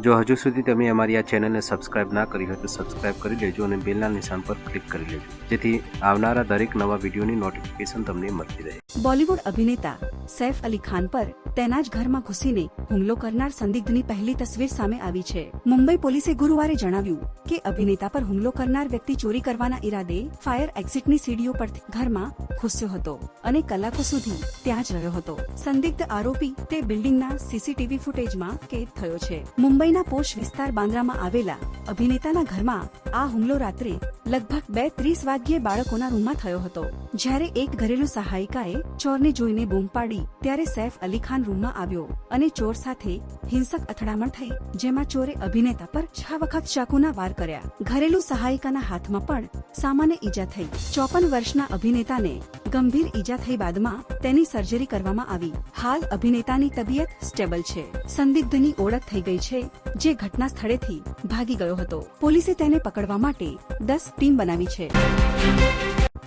જો હજુ સુધી તમે અમારી આ ચેનલને સબસ્ક્રાઇબ ના કરી હોય તો સબસ્ક્રાઇબ કરી લેજો અને બેલના નિશાન પર ક્લિક કરી લેજો. જેથી આવનારા દરેક નવા વિડીયોની નોટિફિકેશન તમને મળતી રહે. બોલિવૂડ અભિનેતા સૈફ અલી ખાન પર તેના જ ઘરમાં ઘૂસીને હુમલો કરનાર સંદિગ્ધની પહેલી તસવીર સામે આવી છે. મુંબઈ પોલીસે ગુરુવારે જણાવ્યું કે અભિનેતા પર હુમલો કરનાર વ્યક્તિ ચોરી કરવાના ઈરાદે ફાયર એક્ઝિટની સીડીઓ પરથી ઘરમાં ઘૂસ્યો હતો અને કલાકો સુધી ત્યાં જ રહ્યો હતો. સંદિગ્ધ આરોપી તે બિલ્ડિંગના સીસીટીવી ફૂટેજમાં કેદ થયો છે. મુંબઈના પોશ વિસ્તાર બાંદ્રામાં આવેલા અભિનેતાના ઘરમાં આ હુમલો રાત્રે લગભગ બે ત્રીસ વાગ્યે બાળકોના રૂમમાં થયો હતો. જ્યારે એક ઘરેલુ સહાયિકાએ ચોરને જોઈને બૂમ પાડી ત્યારે સૈફ અલી ખાન રૂમમાં આવ્યો અને ચોર સાથે હિંસક અથડામણ થઈ, જેમાં ચોરે અભિનેતા પર છ વખત ચાકુના વાર કર્યા. ઘરેલુ સહાયિકાના હાથમાં પણ સામાન્ય ઈજા થઈ. ચોપન વર્ષના અભિનેતાને ગંભીર ઈજા થઈ બાદમાં તેની સર્જરી કરવામાં આવી. હાલ અભિનેતાની તબિયત સ્ટેબલ છે. સંદિગ્ધની ઓળખ થઈ ગઈ છે, જે ઘટના સ્થળેથી ભાગી ગયો હતો. પોલીસે તેને પકડવા માટે દસ ટીમ બનાવી છે.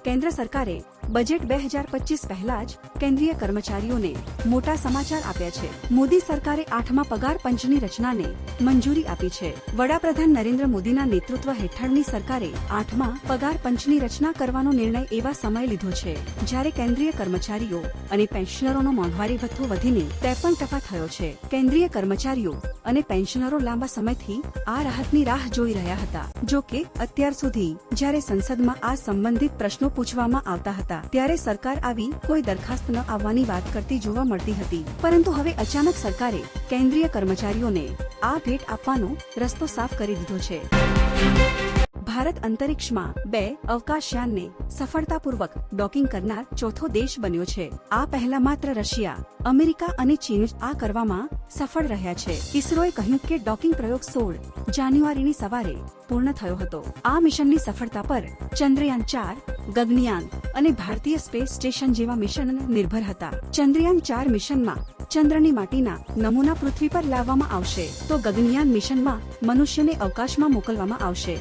કેન્દ્ર સરકારે બજેટ બે હજાર પચીસ પહેલા જ કેન્દ્રીય કર્મચારીઓને મોટા સમાચાર આપ્યા છે. મોદી સરકારે આઠમા પગાર પંચની રચનાને મંજૂરી આપી છે. વડાપ્રધાન નરેન્દ્ર મોદીના નેતૃત્વ હેઠળની સરકારે આઠમા પગાર પંચની રચના કરવાનો નિર્ણય એવા સમય લીધો છે, જ્યારે કેન્દ્રીય કર્મચારીઓ અને પેન્શનરોનો મોંઘવારી ભથ્થો વધીને ત્રેપન ટકા થયો છે. કેન્દ્રીય કર્મચારીઓ અને પેન્શનરો લાંબા સમયથી આ રાહતની રાહ જોઈ રહ્યા હતા. જો કે અત્યાર સુધી જ્યારે સંસદમાં આ સંબંધિત પ્રશ્નો પૂછવામાં આવતા હતા ત્યારે સરકાર આવી કોઈ દરખાસ્ત ન આવવાની વાત કરતી જોવા મળતી હતી. પરંતુ હવે અચાનક સરકારે કેન્દ્રીય કર્મચારીઓને આ ભેટ આપવાનો રસ્તો સાફ કરી દીધો છે. ભારત અંતરિક્ષમાં બે અવકાશયાનને સફળતાપૂર્વક ડોકિંગ કરનાર ચોથો દેશ બન્યો છે. આ પહેલા માત્ર રશિયા, અમેરિકા અને ચીન આ કરવામાં સફળ રહ્યા છે. ઇસરોએ કહ્યું કે ડોકિંગ પ્રયોગ સોળ જાન્યુઆરીની સવારે પૂર્ણ થયો હતો. આ મિશનની સફળતા પર ચંદ્રયાન ચાર, ગગનયાન અને ભારતીય સ્પેસ સ્ટેશન જેવા મિશન નિર્ભર હતા. ચંદ્રયાન ચાર મિશનમાં ચંદ્રની માટીના નમૂના પૃથ્વી પર લાવવામાં આવશે. તો ગગનયાન મિશનમાં મનુષ્યને અવકાશમાં મોકલવામાં આવશે.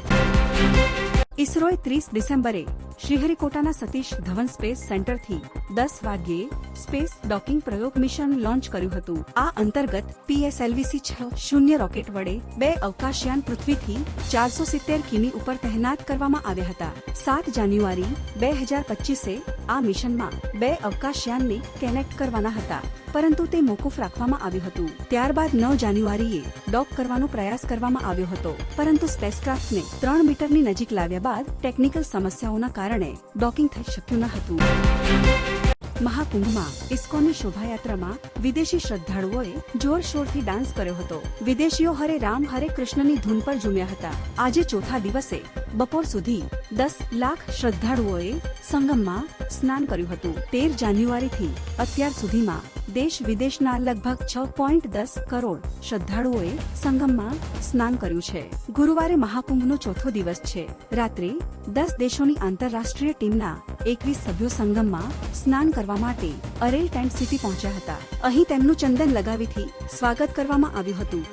ઇસરોએ ત્રીસ ડિસેમ્બરે શ્રીહરિકોટાના સતીશ ધવન સ્પેસ સેન્ટરથી દસ વાગ્યે સ્પેસ ડોકિંગ પ્રયોગ મિશન લોન્ચ કર્યું હતું. આ અંતર્ગત પીએસએલવીસી છ શૂન્ય રોકેટ વડે બે અવકાશયાન પૃથ્વીથી ચારસો સિત્તેર કિમી ઉપર તહેનાત કરવામાં આવ્યા હતા. સાત જાન્યુઆરી બે હજાર પચીસે આ મિશનમાં બે અવકાશયાનને કનેક્ટ કરવાના હતા, પરંતુ તે મોકૂફ રાખવામાં આવ્યું હતું. ત્યારબાદ નવ જાન્યુઆરીએ ડોક કરવાનો પ્રયાસ કરવામાં આવ્યો હતો, પરંતુ સ્પેસક્રાફ્ટને ત્રણ મીટરની નજીક લાવ્યા બાદ ટેકનિકલ સમસ્યાઓના કારણે ડોકિંગ થઈ શક્યું ન હતું. મહાકુંભમાં ઇસ્કોનની શોભાયાત્રામાં વિદેશી શ્રદ્ધાળુઓએ જોરશોરથી ડાન્સ કર્યો હતો. વિદેશીઓ હરે રામ, હરે કૃષ્ણની ધૂન પર ઝૂમ્યા હતા. આજે ચોથા દિવસે બપોર સુધી દસ લાખ શ્રદ્ધાળુઓએ સંગમમાં સ્નાન કર્યું હતું. તેર જાન્યુઆરીથી અત્યાર સુધીમાં દેશ વિદેશના લગભગ છ પોઈન્ટ દસ કરોડ શ્રદ્ધાળુઓએ સંગમમાં સ્નાન કર્યું છે. ગુરુવારે મહાકુંભનો ચોથો દિવસ છે. રાત્રે દસ દેશોની આંતરરાષ્ટ્રીય ટીમના એકવીસ સભ્યો સંગમમાં સ્નાન કરવા માટે અરેલ ટેન્ટ સિટી પહોંચ્યા હતા. અહીં તેમનું ચંદન લગાવીથી સ્વાગત કરવામાં આવ્યું હતું.